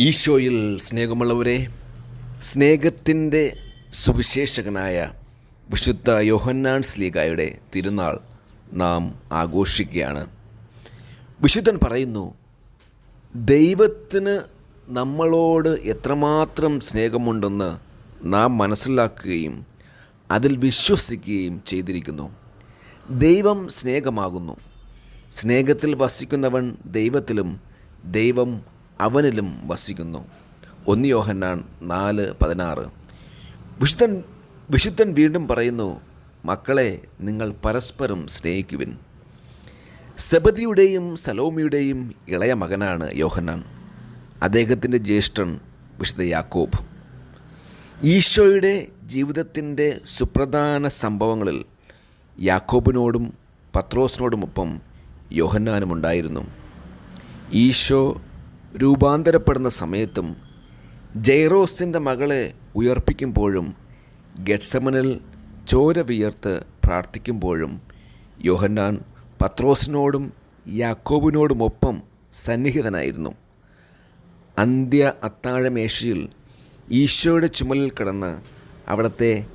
ഈശോയിൽ സ്നേഹമുള്ളവരെ സ്നേഹത്തിന്റെ സുവിശേഷകനായ വിശുദ്ധ യോഹന്നാൻ സ്ലീഗായുടെ തിരുനാൾ നാം ആഘോഷിക്കുകയാണ്. വിശുദ്ധൻ പറയുന്നു ദൈവത്തിന് നമ്മളോട് എത്രമാത്രം സ്നേഹമുണ്ടെന്ന് നാം മനസ്സിലാക്കുകയും അതിൽ വിശ്വസിക്കുകയും ചെയ്തിരിക്കുന്നു. ദൈവം സ്നേഹമാകുന്നു. സ്നേഹത്തിൽ വസിക്കുന്നവൻ ദൈവത്തിലും ദൈവം അവനിലും വസിക്കുന്നു. ഒന്ന് യോഹന്നാൻ നാല് പതിനാറ്. വിശുദ്ധൻ വിശുദ്ധൻ വീണ്ടും പറയുന്നു മക്കളെ നിങ്ങൾ പരസ്പരം സ്നേഹിക്കുവിൻ. സെബദിയുടെയും സലോമിയുടെയും ഇളയ മകനാണ് യോഹന്നാൻ. അദ്ദേഹത്തിന്റെ ജ്യേഷ്ഠൻ വിശുദ്ധ യാക്കോബ്. ഈശോയുടെ ജീവിതത്തിന്റെ സുപ്രധാന സംഭവങ്ങളിൽ യാക്കോബിനോടും പത്രോസിനോടുമൊപ്പം യോഹന്നാനും ഉണ്ടായിരുന്നു ഈശോ രൂപാന്തരപ്പെടുന്ന സമയത്തും ജൈറോസിന്റെ മകളെ ഉയർപ്പിക്കുമ്പോഴും ഗെറ്റ്സമനിൽ ചോര വിയർത്ത് പ്രാർത്ഥിക്കുമ്പോഴും യോഹന്നാൻ പത്രോസിനോടും യാക്കോബിനോടുമൊപ്പം സന്നിഹിതനായിരുന്നു. അന്ത്യ അത്താഴമേശയിൽ ഈശോയുടെ ചുമലിൽ കിടന്ന് അവിടുത്തെ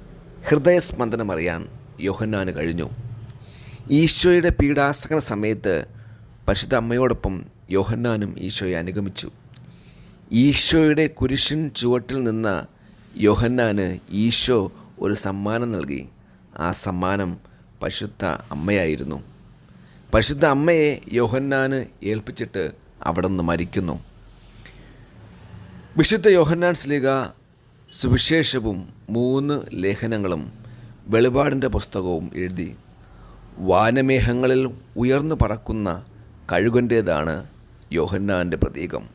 ഹൃദയസ്പന്ദനം അറിയാൻ യോഹന്നാന് കഴിഞ്ഞു. ഈശോയുടെ പീഡാസകന സമയത്ത് പരിശുദ്ധ അമ്മയോടൊപ്പം യോഹന്നാനും ഈശോയെ അനുഗമിച്ചു. ഈശോയുടെ കുരിശിൻ ചുവട്ടിൽ നിന്ന യോഹന്നാന് ഈശോ ഒരു സമ്മാനം നൽകി. ആ സമ്മാനം പരിശുദ്ധ അമ്മയായിരുന്നു. പരിശുദ്ധ അമ്മയെ യോഹന്നാന് ഏൽപ്പിച്ചിട്ട് അവിടെ നിന്ന് മരിക്കുന്നു. വിശുദ്ധ യോഹന്നാൻ സ്ലീഗ സുവിശേഷവും മൂന്ന് ലേഖനങ്ങളും വെളിപാടിന്റെ പുസ്തകവും എഴുതി. വാനമേഹങ്ങളിൽ ഉയർന്നു പറക്കുന്ന കഴുകന്റേതാണ് യോഹന്നാന്റെ പ്രതീകം.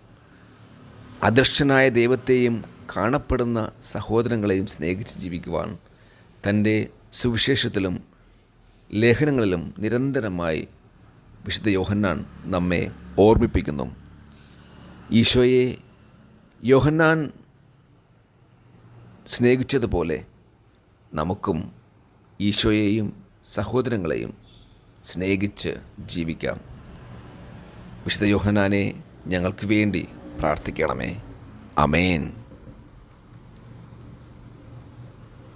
അദൃശ്യനായ ദൈവത്തെയും കാണപ്പെടുന്ന സഹോദരങ്ങളെയും സ്നേഹിച്ച് ജീവിക്കുവാൻ തന്റെ സുവിശേഷത്തിലും ലേഖനങ്ങളിലും നിരന്തരമായി വിശുദ്ധ യോഹന്നാൻ നമ്മെ ഓർമ്മിപ്പിക്കുന്നു. ഈശോയെ യോഹന്നാൻ സ്നേഹിച്ചതുപോലെ നമുക്കും ഈശോയെയും സഹോദരങ്ങളെയും സ്നേഹിച്ച് ജീവിക്കാം. വിശുദ്ധ യോഹനാനെ ഞങ്ങൾക്ക് വേണ്ടി പ്രാർത്ഥിക്കണമേ. അമേൻ